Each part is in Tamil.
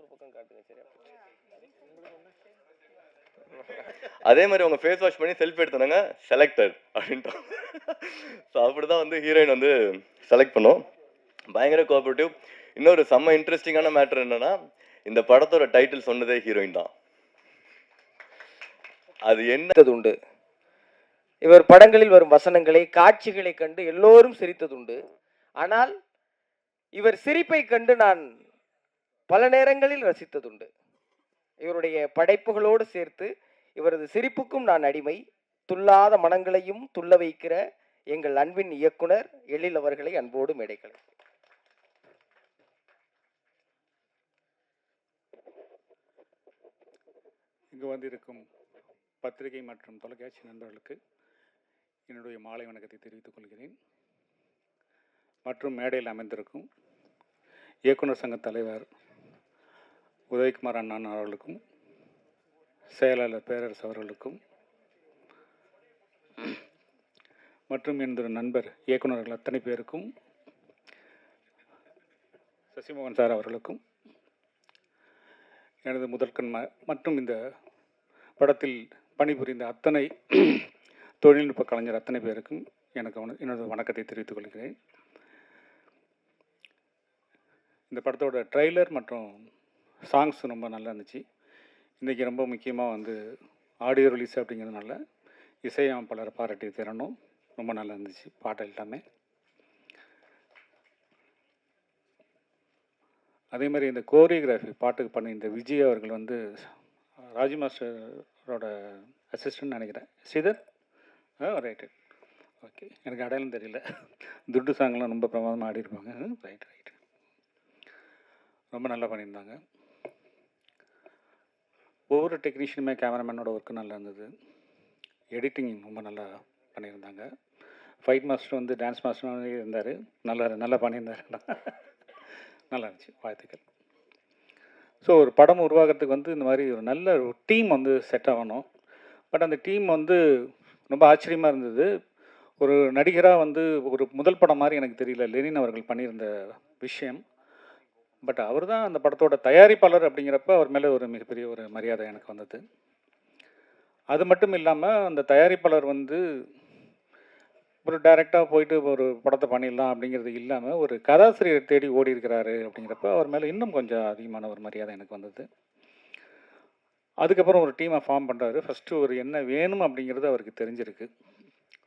ஒரு பக்கம் காட்டுங்க சரியா அதே மாதிரி அவங்க ஃபேஸ் வாஷ் பண்ணி செல்ஃபி எடுத்தாங்க செலக்டட் அப்படின்ட்டோம் ஸோ அப்படி தான் வந்து ஹீரோயின் வந்து செலக்ட் பண்ணோம். பயங்கர கோஆபரேட்டிவ் இன்னொரு செம்ம இன்ட்ரெஸ்டிங்கான மேட்டர் என்னன்னா இந்த படத்தோட டைட்டில் சொன்னதே ஹீரோயின் தான். அது என்ன? சிரித்தது உண்டு. இவர் படங்களில் வரும் வசனங்களை காட்சிகளை கண்டு எல்லோரும் சிரித்ததுண்டு ஆனால் இவர் சிரிப்பை கண்டு நான் பல நேரங்களில் ரசித்ததுண்டு. இவருடைய படைப்புகளோடு சேர்த்து இவரது சிரிப்புக்கும் நான் அடிமை. துல்லாத மனங்களையும் துள்ள வைக்கிற எங்கள் அன்பின் இயக்குனர் எழில் அவர்களை அன்போடு மேடைகள். இங்கு வந்திருக்கும் பத்திரிகை மற்றும் தொலைக்காட்சி நண்பர்களுக்கு என்னுடைய மாலை வணக்கத்தை தெரிவித்துக் கொள்கிறேன். மற்றும் மேடையில் அமைந்திருக்கும் இயக்குனர் சங்க தலைவர் உதயகுமார் அண்ணன் அவர்களுக்கும் செயலாளர் பேரரசு அவர்களுக்கும் மற்றும் எனது நண்பர் இயக்குனர்கள் அத்தனை பேருக்கும் சசிமோகன் சார் அவர்களுக்கும் எனது முதற்கண் ம- மற்றும் இந்த படத்தில் பணிபுரிந்த அத்தனை தொழில்நுட்ப கலைஞர் அத்தனை பேருக்கும் எனக்கு வண- எனது வணக்கத்தை தெரிவித்துக் கொள்கிறேன். இந்த படத்தோட ட்ரெய்லர் மற்றும் சாங்ஸ் ரொம்ப நல்லா இருந்துச்சு. இன்றைக்கி ரொம்ப முக்கியமாக வந்து ஆடியோ ரிலீஸ் அப்படிங்கிறதுனால இசையமைப்பாளரை பாராட்டி திறனும் ரொம்ப நல்லா இருந்துச்சு பாட்டு எல்லாமே. அதே மாதிரி இந்த கோரியோகிராஃபி பாட்டுக்கு பண்ண இந்த விஜய் அவர்கள் வந்து ராஜி மாஸ்டரோட அசிஸ்டன்ட் நினைக்கிறேன். ஸ்ரீதர்? ஆ ரைட்டு ஓகே எனக்கு அடையாளம் தெரியல. துட்டு சாங்லாம் ரொம்ப பிரமாதமாக ஆடிருப்பாங்க ரைட் ரைட் ரொம்ப நல்லா பண்ணியிருந்தாங்க. ஒவ்வொரு டெக்னீஷியனுமே கேமராமேனோட ஒர்க்கு நல்லா இருந்தது. எடிட்டிங் ரொம்ப நல்லா பண்ணியிருந்தாங்க. ஃபைட் மாஸ்டர் வந்து டான்ஸ் மாஸ்டர் இருந்தார். நல்லா நல்லா பண்ணியிருந்தாரு. நல்லா இருந்துச்சு. வாழ்த்துக்கள். ஸோ ஒரு படம் உருவாகிறதுக்கு வந்து இந்த மாதிரி ஒரு நல்ல ஒரு டீம் வந்து செட் ஆகணும். பட் அந்த டீம் வந்து ரொம்ப ஆச்சரியமாக இருந்தது. ஒரு நடிகராக வந்து ஒரு முதல் படம் மாதிரி எனக்கு தெரியல. லெனின் அவர்கள் பண்ணியிருந்த விஷயம். பட் அவர் தான் அந்த படத்தோட தயாரிப்பாளர் அப்படிங்கிறப்ப அவர் மேலே ஒரு மிகப்பெரிய ஒரு மரியாதை எனக்கு வந்தது. அது மட்டும் இல்லாமல் அந்த தயாரிப்பாளர் வந்து ஒரு டைரெக்டாக போயிட்டு ஒரு படத்தை பண்ணிடலாம் அப்படிங்கிறது இல்லாமல் ஒரு கதாசிரியர் தேடி ஓடி இருக்கிறாரு அப்படிங்கிறப்ப அவர் மேலே இன்னும் கொஞ்சம் அதிகமான ஒரு மரியாதை எனக்கு வந்தது. அதுக்கப்புறம் ஒரு டீமை ஃபார்ம் பண்ணுறாரு ஃபஸ்ட்டு ஒரு என்ன வேணும் அப்படிங்கிறது அவருக்கு தெரிஞ்சிருக்கு.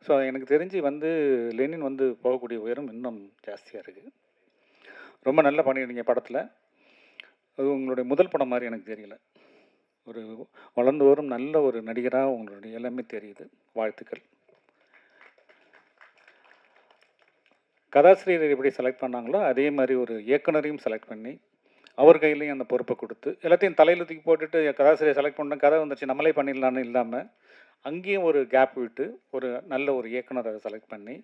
ஸோ எனக்கு தெரிஞ்சு வந்து லெனின் வந்து போகக்கூடிய உயரம் இன்னும் ஜாஸ்தியாக இருக்குது ரொம்ப நல்லா பண்ணியிருந்தீங்க படத்தில். அது உங்களுடைய முதல் படம் மாதிரி எனக்கு தெரியல. ஒரு வளர்ந்து வரும் நல்ல ஒரு நடிகராக உங்களுடைய எல்லாமே தெரியுது. வாழ்த்துக்கள். கதாசிரியர் எப்படி செலக்ட் பண்ணாங்களோ அதே மாதிரி ஒரு இயக்குனரையும் செலக்ட் பண்ணி அவர் கையிலையும் அந்த பொறுப்பை கொடுத்து எல்லாத்தையும் தலையில் தூக்கி போட்டுட்டு கதாசிரியர் செலக்ட் பண்ண கதை வந்துச்சு நம்மளே பண்ணிடலான்னு இல்லாமல் அங்கேயும் ஒரு கேப் விட்டு ஒரு நல்ல ஒரு இயக்குனரை செலக்ட் பண்ணி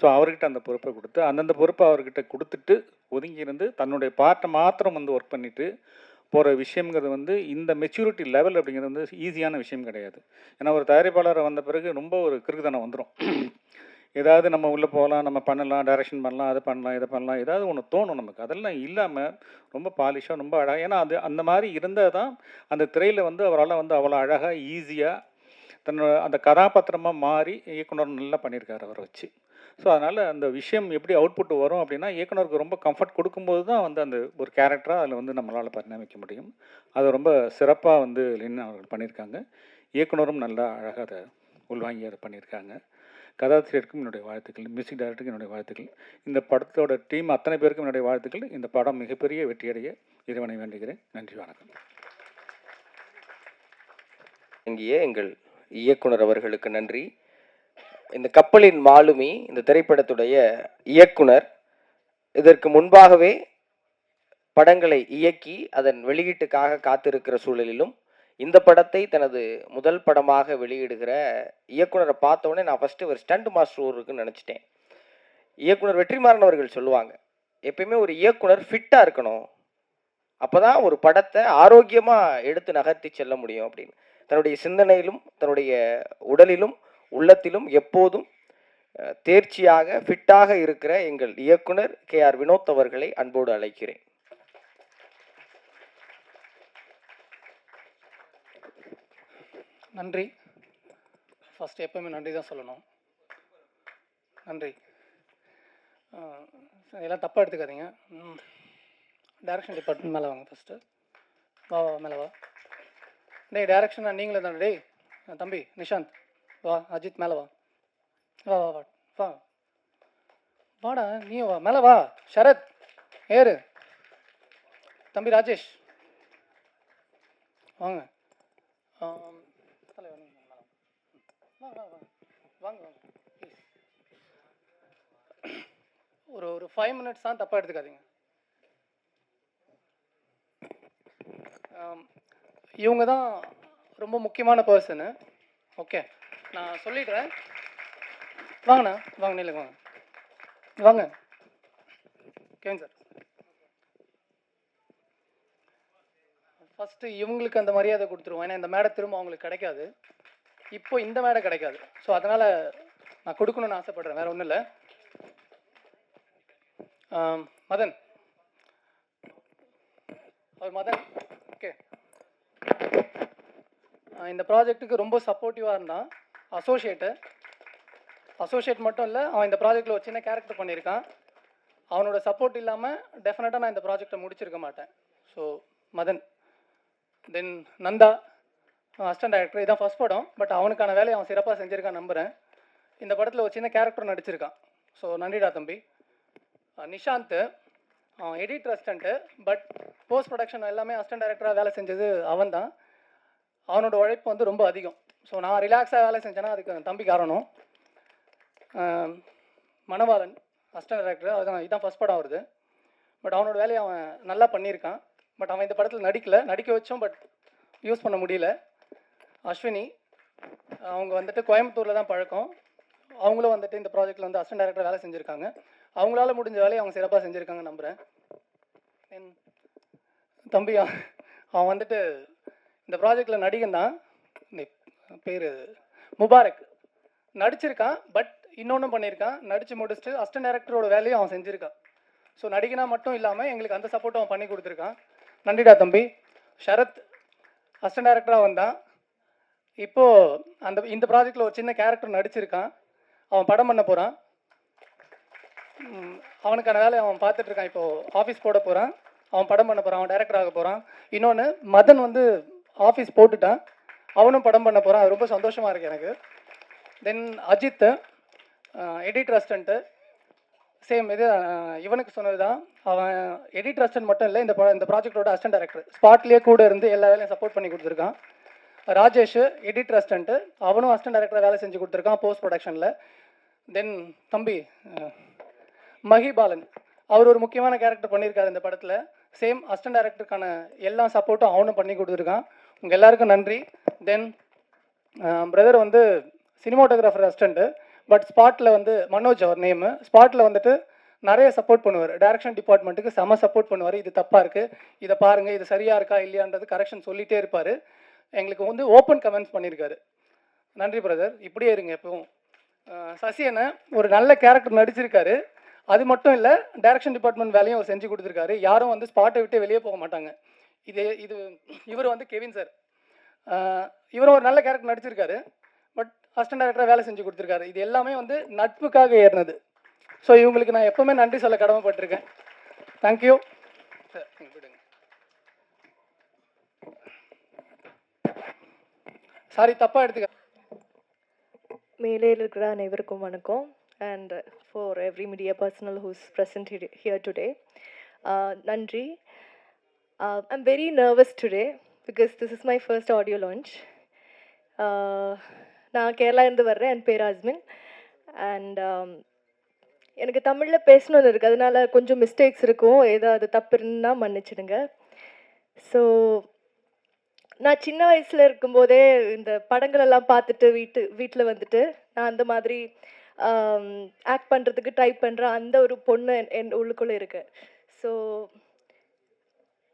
ஸோ அவர்கிட்ட அந்த பொறுப்பை கொடுத்து அந்தந்த பொறுப்பை அவர்கிட்ட கொடுத்துட்டு ஒதுங்கி இருந்து தன்னுடைய பார்ட்டை மாத்திரம் வந்து ஒர்க் பண்ணிவிட்டு போகிற விஷயங்கிறது வந்து இந்த மெச்சூரிட்டி லெவல் அப்படிங்கிறது வந்து ஈஸியான விஷயம் கிடையாது. ஏன்னா ஒரு தயாரிப்பாளரை வந்த பிறகு ரொம்ப ஒரு கிறுக்குதனம் வந்துடும் ஏதாவது நம்ம உள்ளே போகலாம் நம்ம பண்ணலாம் டைரக்ஷன் பண்ணலாம் அதை பண்ணலாம் இதை பண்ணலாம் ஏதாவது ஒன்று தோணும் நமக்கு. அதெல்லாம் இல்லாமல் ரொம்ப பாலிஷாக ரொம்ப அழகாக ஏன்னா அது அந்த மாதிரி இருந்தால் தான் அந்த திரையில் வந்து அவரால் வந்து அவ்வளோ அழகாக ஈஸியாக தன்னோட அந்த கதாபாத்திரமாக மாறி இயக்குனர் நல்லா பண்ணியிருக்காரு அவரை வச்சு. ஸோ அதனால் அந்த விஷயம் எப்படி அவுட்புட் வரும் அப்படின்னா இயக்குனருக்கு ரொம்ப கம்ஃபர்ட் கொடுக்கும்போது தான் வந்து அந்த ஒரு கேரக்டராக அதில் வந்து நம்மளால் பரிணமிக்க முடியும். அதை ரொம்ப சிறப்பாக வந்து லின் அவர்கள் பண்ணியிருக்காங்க. இயக்குனரும் நல்லா அழகாக அதை உள்வாங்கி அதை பண்ணியிருக்காங்க. கதாசிரியருக்கும் என்னுடைய வாழ்த்துக்கள் மியூசிக் டைரக்டருக்கும் என்னுடைய வாழ்த்துக்கள். இந்த படத்தோட டீம் அத்தனை பேருக்கும் என்னுடைய வாழ்த்துக்கள். இந்த படம் மிகப்பெரிய வெற்றியடைய இறைவனை வேண்டுகிறேன். நன்றி வணக்கம். இங்கேயே எங்கள் இயக்குனர் அவர்களுக்கு நன்றி. இந்த கப்பலின் மாலுமி இந்த திரைப்படத்துடைய இயக்குனர் இதற்கு முன்பாகவே படங்களை இயக்கி அதன் வெளியீட்டுக்காக காத்திருக்கிற சூழலிலும் இந்த படத்தை தனது முதல் படமாக வெளியிடுகிற இயக்குனரை பார்த்தோன்னே நான் ஃபஸ்ட்டு ஒரு ஸ்டண்ட் மாஸ்டர் ஊருக்குன்னு நினச்சிட்டேன். இயக்குனர் வெற்றிமாறன் அவர்கள் சொல்லுவாங்க எப்பயுமே ஒரு இயக்குனர் ஃபிட்டாக இருக்கணும். அப்போ தான் ஒரு படத்தை ஆரோக்கியமாக எடுத்து நகர்த்தி செல்ல முடியும் அப்படின்னு. தன்னுடைய சிந்தனையிலும் தன்னுடைய உடலிலும் உள்ளத்திலும் எப்போதும் தேர்ச்சியாக ஃபிட்டாக இருக்கிற எங்கள் இயக்குனர் கே ஆர் வினோத் அவர்களை அன்போடு அழைக்கிறேன். நன்றி. ஃபஸ்ட் எப்போவுமே நன்றி தான் சொல்லணும். நன்றி. எல்லாம் தப்பாக எடுத்துக்காதீங்க. டைரக்ஷன் டிபார்ட்மெண்ட் மேலே வாங்க ஃபஸ்ட்டு வா மேலே வா. டேய் டேரக்ஷனா நீங்களே தானே. டேய் தம்பி நிஷாந்த் வா அஜித் மேலே வா. வா வா வா வா. வாடா நீ வா மேலே வா. சரத் ஏறு. தம்பி ராஜேஷ். வாங்க. தலைவர் மேலே வாங்க வாங்க. வாங்க ஒரு ஒரு ஃபைவ் மினிட்ஸ் தான் தப்பாக எடுத்துக்காதீங்க. இவங்க தான் ரொம்ப முக்கியமான பர்சனு ஓகே நான் சொல்லிடுறேன். வாங்கண்ணா வாங்க நில்லுங்க வாங்க. வாங்க. கேங்க சார் ஃபஸ்ட்டு இவங்களுக்கு அந்த மரியாதை கொடுத்துருவோம். ஏன்னா இந்த மேடை திரும்ப அவங்களுக்கு கிடைக்காது. இப்போ இந்த மேடை கிடைக்காது. ஸோ அதனால் நான் கொடுக்கணும்னு ஆசைப்படுறேன். வேறு ஒன்றும் இல்லை. Um, மதன். அவர் மதன். ஓகே இந்த ப்ராஜெக்ட்டுக்கு ரொம்ப சப்போர்ட்டிவாக இருந்தான். அசோசியேட்டு அசோசியேட் மட்டும் இல்லை அவன் இந்த ப்ராஜெக்டில் ஒரு சின்ன கேரக்டர் பண்ணியிருக்கான். அவனோட சப்போர்ட் இல்லாமல் டெஃபினட்டாக நான் இந்த ப்ராஜெக்டை முடிச்சிருக்க மாட்டேன். So Madan. Then Nanda. Assistant director இதான் ஃபர்ஸ்ட் படம். பட் அவனுக்கான வேலையை அவன் சிறப்பாக செஞ்சுருக்கான் நம்புகிறேன் இந்த படத்தில் ஒரு சின்ன கேரக்டர் நடிச்சிருக்கான். ஸோ நன்றிடா தம்பி. நிஷாந்த். அவன் அசிஸ்டண்ட்டு பட் போஸ்ட் ப்ரொடக்ஷன் எல்லாமே அசிஸ்டன்ட் டைரக்டராக வேலை செஞ்சது அவன் தான் அவனோட உழைப்பு வந்து ரொம்ப அதிகம். ஸோ நான் ரிலாக்ஸாக வேலை செஞ்சேன்னா அதுக்கு தம்பி காரணம். மணவாளன் அசிஸ்டன்ட் டைரக்டர் அதுதான் இதுதான் ஃபஸ்ட் படம் வருது பட் அவனோட வேலையை அவன் நல்லா பண்ணியிருக்கான். பட் அவன் இந்த படத்தில் நடிக்கல. நடிக்க வச்சோம் பட் யூஸ் பண்ண முடியல. அஸ்வினி அவங்க வந்துட்டு கோயம்புத்தூரில் தான் பழக்கம். அவங்களும் வந்துட்டு இந்த ப்ராஜெக்ட்டில் வந்து அசிஸ்டன்ட் டைரக்டர் வேலை செஞ்சுருக்காங்க. அவங்களால முடிஞ்ச வேலையை அவங்க சிறப்பாக செஞ்சுருக்காங்க நம்புகிறேன் தம்பி அவன் வந்துட்டு இந்த ப்ராஜெக்டில் நடிகன் தான் பேர் முபாரக். நடிச்சிருக்கான் பட் இன்னொன்றும் பண்ணியிருக்கான் நடித்து முடிச்சுட்டு அஸ்டன் டேரக்டரோட வேலையும் அவன் செஞ்சுருக்கான். ஸோ நடிகனா மட்டும் இல்லாமல் எங்களுக்கு அந்த சப்போர்ட்டும் அவன் பண்ணி கொடுத்துருக்கான். நன்றிடா தம்பி. ஷரத் அஸ்டன் டேரக்டராக வந்தான். இப்போது அந்த இந்த ப்ராஜெக்டில் ஒரு சின்ன கேரக்டர் நடிச்சிருக்கான். அவன் படம் பண்ண போகிறான் அவனுக்கான வேலையை அவன் பார்த்துட்ருக்கான் இப்போது ஆஃபீஸ் போட போகிறான் அவன் படம் பண்ண போகிறான் அவன் டேரக்டர் ஆக போகிறான் இன்னொன்று மதன் வந்து ஆஃபீஸ் போட்டுட்டேன். அவனும் படம் பண்ண போகிறான் அது ரொம்ப சந்தோஷமாக இருக்குது எனக்கு. Then Ajith edit assistant same இது இவனுக்கு சொன்னது தான் அவன் எடிட் அஸ்டன்ட் மட்டும் இல்லை இந்த pro- இந்த ப்ராஜெக்டோட அஸ்டன்ட் டேரக்டர் ஸ்பாட்லேயே கூட இருந்து எல்லா வேலையும் சப்போர்ட் பண்ணி கொடுத்துருக்கான். ராஜேஷ் எடிட் அசிஸ்டண்ட்டு அவனும் அஸ்டன்ட் டேரக்டராக வேலை செஞ்சு கொடுத்துருக்கான் போஸ்ட் ப்ரொடக்ஷனில் தென் தம்பி மஹிபாலன் அவர் ஒரு முக்கியமான கேரக்டர் பண்ணியிருக்காரு இந்த படத்தில். சேம் அஸ்டன்ட் டேரக்டருக்கான எல்லா சப்போர்ட்டும் அவனும் பண்ணி கொடுத்துருக்கான். உங்கள் எல்லாருக்கும் நன்றி. தென் பிரதர் வந்து சினிமாட்டோகிராஃபர் அசிஸ்டண்ட்டு பட் ஸ்பாட்டில் வந்து மனோஜ் அவர் நேமு ஸ்பாட்டில் வந்துட்டு நிறைய சப்போர்ட் பண்ணுவார். டைரக்ஷன் டிபார்ட்மெண்ட்டுக்கு செம சப்போர்ட் பண்ணுவார். இது தப்பாக இருக்குது இதை பாருங்கள் இது சரியாக இருக்கா? இல்லையான்றது கரெக்ஷன் சொல்லிகிட்டே இருப்பார். எங்களுக்கு வந்து ஓப்பன் கமெண்ட்ஸ் பண்ணியிருக்காரு நன்றி பிரதர் இப்படியே இருங்க எப்பவும். சசியனை ஒரு நல்ல கேரக்டர் நடிச்சிருக்காரு. அது மட்டும் இல்லை டைரக்ஷன் டிபார்ட்மெண்ட் வேலையும் அவர் செஞ்சு கொடுத்துருக்காரு. யாரும் வந்து ஸ்பாட்டை விட்டு வெளியே போக மாட்டாங்க. இது இது இவர் வந்து கெவின் சார். இவரும் ஒரு நல்ல கேரக்டர் நடிச்சிருக்காரு. பட் அசிஸ்டன்ட் டைரக்டராக வேலை செஞ்சு கொடுத்துருக்காரு. இது எல்லாமே வந்து நட்புக்காக ஏறினது. ஸோ இவங்களுக்கு நான் எப்பவுமே நன்றி சொல்ல கடமைப்பட்டிருக்கேன். தேங்க்யூ சார் சாரி தப்பாக எடுத்துக்க மேலே இருக்கிற அனைவருக்கும் வணக்கம். And for every media personal who's present here today நன்றி. I'm very nervous today because this is my first audio launch. Uh, நான் கேரளா இருந்து வர்றேன். என் பேர் அஸ்மின் அண்ட் um, எனக்கு தமிழில் பேசணும்னு இருக்குது அதனால கொஞ்சம் மிஸ்டேக்ஸ் இருக்கும். ஏதாவது தப்பு இருந்தால் மன்னிச்சிடுங்க. ஸோ நான் சின்ன வயசில் இருக்கும்போதே இந்த படங்கள் எல்லாம் பார்த்துட்டு வீட்டு வீட்டில் வந்துட்டு நான் அந்த மாதிரி um, ஆக்ட் பண்ணுறதுக்கு ட்ரை பண்ணுற அந்த ஒரு பொண்ணு என்- என் உள்ளுக்குள்ளே இருக்கு. ஸோ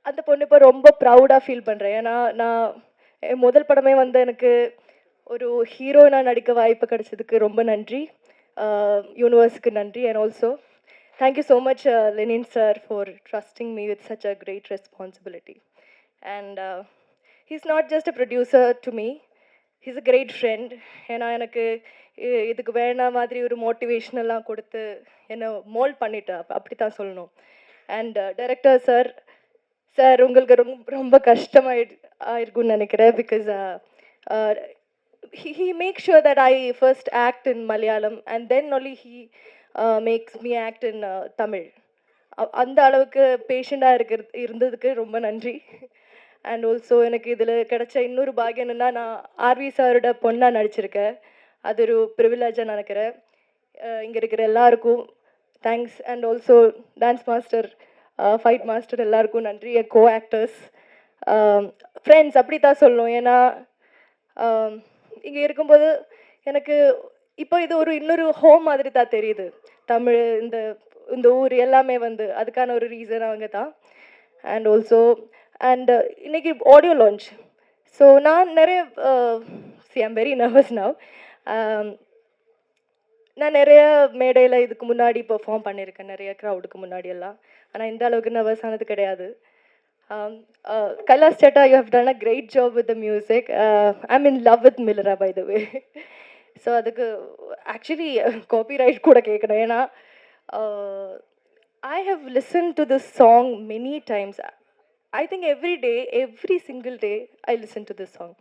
அந்த பொண்ணு இப்போ ரொம்ப ப்ரௌடாக ஃபீல் பண்ணுறேன் ஏன்னா நான் என் முதல் படமே வந்து எனக்கு ஒரு ஹீரோயினாக நடிக்க வாய்ப்பு கிடைச்சதுக்கு ரொம்ப நன்றி. யூனிவர்ஸுக்கு நன்றி. And also thank you so much Lenin sir for trusting me with such a great responsibility and he's not just a producer to me he's a great friend ஏன்னா எனக்கு இதுக்கு வேணா மாதிரி ஒரு மோட்டிவேஷனெல்லாம் கொடுத்து என்னை மோல்ட் பண்ணிட்டா. அப்படி தான் சொல்லணும். அண்ட் டைரக்டர் சார் சார் உங்களுக்கு ரொம்ப ரொம்ப கஷ்டமாயி ஆயிருக்கும்னு நினைக்கிறேன். Because uh, uh, he, he makes sure that I first act in Malayalam and then only he uh, makes me act in uh, Tamil. அந்த அளவுக்கு பேஷண்டாக இருக்கிறது இருந்ததுக்கு ரொம்ப நன்றி. அண்ட் ஆல்சோ எனக்கு இதில் கிடைச்ச இன்னொரு பாக்கியம் என்னென்னா நான் ஆர்வி சாரோட பொண்ணாக நடிச்சிருக்கேன். அது ஒரு ப்ரிவிலேஜாக நினைக்கிறேன். இங்கே இருக்கிற எல்லாருக்கும் thanks and also dance master fight master எல்லாருக்கும் நன்றி. என் கோ ஆக்டர்ஸ் ஃப்ரெண்ட்ஸ் அப்படி தான் சொல்லணும். ஏன்னா இங்கே இருக்கும்போது எனக்கு இப்போ இது ஒரு இன்னொரு ஹோம் மாதிரி தான் தெரியுது. தமிழ் இந்த இந்த ஊர் எல்லாமே வந்து அதுக்கான ஒரு ரீசன் அவங்க தான் அண்ட் ஆல்சோ அண்ட் இன்னைக்கு ஆடியோ லான்ச் ஸோ நான் நிறைய சி ஐம் வெரி நர்வஸ் நவ் நான் நிறைய மேடையில் இதுக்கு முன்னாடி பெர்ஃபார்ம் பண்ணியிருக்கேன். நிறைய க்ரௌடுக்கு முன்னாடி எல்லாம். ஆனால் இந்த அளவுக்கு நர்வஸ் ஆனது கிடையாது. Kailash chetta you have done a great job with the music I mean love with மில்லரா by the way so அதுக்கு ஆக்சுவலி காப்பி ரைட் கூட கேட்கணும் ஏன்னா I have listen to this song many times I think every day every single day I listen to this song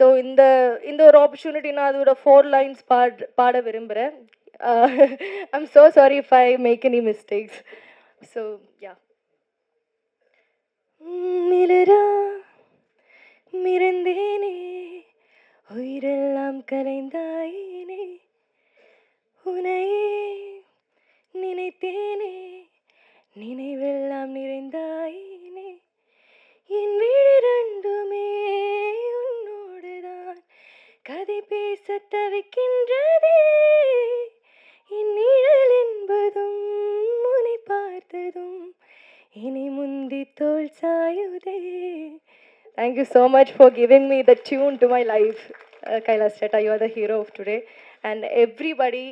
so இந்த இந்த ஒரு ஆப்பர்ச்சுனிட்டி நான் அதோட ஃபோர் லைன்ஸ் பாட் பாட விரும்புகிறேன் I'm so sorry if I make any mistakes so yeah மிளரா மிரந்தேனே உயிரெல்லாம் கலைந்தாயினே உனையே நினைத்தேனே நினைவெல்லாம் நிறைந்தாயினே என் வீடு ரெண்டுமே கதை பேச தவிக்கின்றதே என் நிழல் என்பதும் உன்னை பார்த்ததும் இனி முந்தி தோல் சாயுதே Thank you so much for giving me the tune to my life, uh, Kailas Chetta. You are the hero of today. And everybody,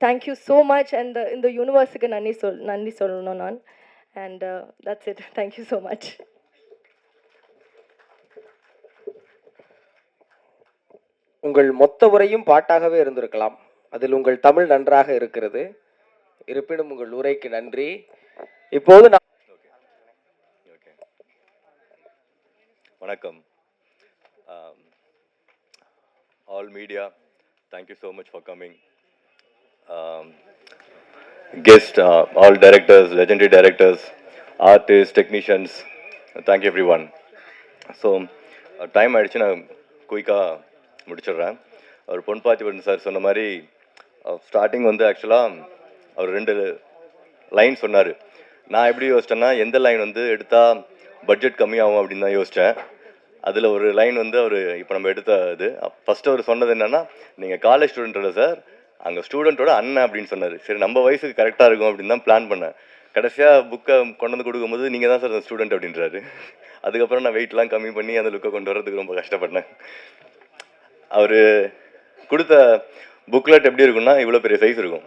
thank you so much. And the, in the universe, Nandi Sol, Nandi Solonon. And uh, உங்கள் மொத்த உரையும் பாட்டாகவே இருந்திருக்கலாம். அதில் உங்கள் தமிழ் நன்றாக இருக்கிறது. இருப்பினும் உங்கள் உரைக்கு நன்றி. இப்போது நான் ஓகே வணக்கம் all media thank you so much for coming guest all directors legendary directors artist technicians thank you everyone so time ஆயிடுச்சு. நான் குயிக்காக முடிச்சிடுறேன். அவர் பொன் சார் சொன்ன மாதிரி ஸ்டார்டிங் வந்து ஆக்சுவலாக அவர் ரெண்டு லைன் சொன்னார். நான் எப்படி யோசிச்சேன்னா எந்த லைன் வந்து எடுத்தால் பட்ஜெட் கம்மியாகும் அப்படின்னு தான் யோசித்தேன் அதில் ஒரு லைன் வந்து அவர் இப்போ நம்ம எடுத்த இது. ஃபஸ்ட்டு அவர் சொன்னது என்னன்னா நீங்கள் காலேஜ் ஸ்டூடெண்ட்டோட சார் அங்கே ஸ்டூடெண்ட்டோட அண்ணன் அப்படின்னு சொன்னார். சரி நம்ம வயசுக்கு கரெக்டாக இருக்கும் அப்படின்னு தான் பிளான் பண்ணேன். கடைசியாக புக்கை கொண்டு வந்து கொடுக்கும்போது நீங்கள் தான் சார் ஸ்டூடெண்ட் அப்படின்றாரு. அதுக்கப்புறம் நான் வெயிட்லாம் கம்மி பண்ணி அந்த லுக்கை கொண்டு வரதுக்கு ரொம்ப கஷ்டப்பட்டேன். அவர் கொடுத்த புக்லெட் எப்படி இருக்கும்னா இவ்வளோ பெரிய சைஸ் இருக்கும்.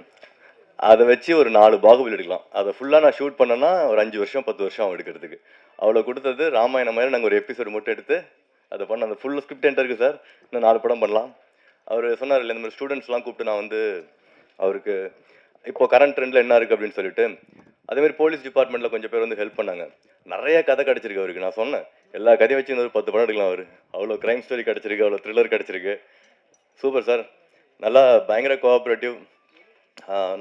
அதை வச்சு ஒரு நாலு பாகுபலி எடுக்கலாம். அதை ஃபுல்லாக நான் ஷூட் பண்ணேன்னா ஒரு அஞ்சு வருஷம் பத்து வருஷம் ஆகும் எடுக்கிறதுக்கு. அவ்வளோ கொடுத்தது ராமாயணம் மாதிரி நாங்கள் ஒரு எபிசோடு மட்டும் எடுத்து அதை பண்ண அந்த ஃபுல் ஸ்கிரிப்ட் என்கிட்ட இருக்குது சார் இன்னும் நாலு படம் பண்ணலாம். அவர் சொன்னார் இல்லை இந்த மாதிரி ஸ்டூடெண்ட்ஸ்லாம் கூப்பிட்டு நான் வந்து அவருக்கு இப்போ கரண்ட் ட்ரெண்டில் என்ன இருக்குது அப்படின்னு சொல்லிட்டு அதே மாதிரி போலீஸ் டிபார்ட்மெண்ட்டில் கொஞ்சம் பேர் வந்து ஹெல்ப் பண்ணாங்க. நிறைய கதை கிடச்சிருக்கு அவருக்கு. நான் சொன்னேன் எல்லா கதையும் வச்சு இன்னொரு பத்து படம் எடுக்கலாம் அவர். அவ்வளோ க்ரைம் ஸ்டோரி கிடச்சிருக்கு அவ்வளோ த்ரில்லர் கிடச்சிருக்கு. சூப்பர் சார் நல்லா பயங்கர கோஆப்ரேட்டிவ்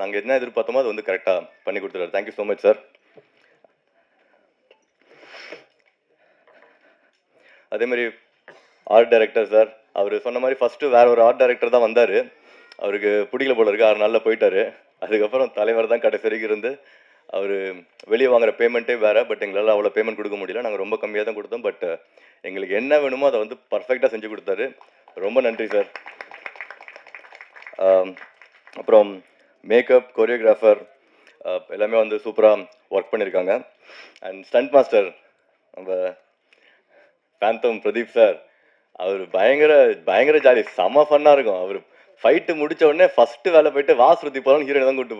நாங்கள் என்ன எதிர்பார்த்தோமோ அது வந்து கரெக்டாக பண்ணி கொடுத்துருவாரு தேங்க்யூ ஸோ மச் சார் அதே மாதிரி ஆர்ட் டைரக்டர் சார் அவர் சொன்ன மாதிரி ஃபஸ்ட்டு வேற ஒரு ஆர்ட் டைரக்டர் தான் வந்தார். அவருக்கு பிடிக்கல போல இருக்கு. ஆறு நாளில் போயிட்டாரு. அதுக்கப்புறம் தலைவர் தான் கடைசி வரைக்கும் இருந்து அவர் வெளியே வாங்குற பேமெண்ட்டே வேற பட் எங்களால் அவ்வளோ பேமெண்ட் கொடுக்க முடியல. நாங்கள் ரொம்ப கம்மியாக தான் கொடுத்தோம் பட் uh, எங்களுக்கு என்ன வேணுமோ அதை வந்து பர்ஃபெக்டாக செஞ்சு கொடுத்தாரு. ரொம்ப நன்றி சார் அப்புறம் மேக்கப் கொரியோகிராஃபர் எல்லாமே வந்து சூப்பராக ஒர்க் பண்ணியிருக்காங்க அண்ட் ஸ்டண்ட் மாஸ்டர் நம்ம பேந்தம் பிரதீப் சார் அவர் பயங்கர பயங்கர ஜாலி செம ஃபன்னாக இருக்கும். அவர் ஃபைட்டு முடித்த உடனே ஃபஸ்ட்டு வேலை போயிட்டு வாசுருத்தி ஸ்ருதி போகலான்னு ஹீரோயின் தான் கூட்டு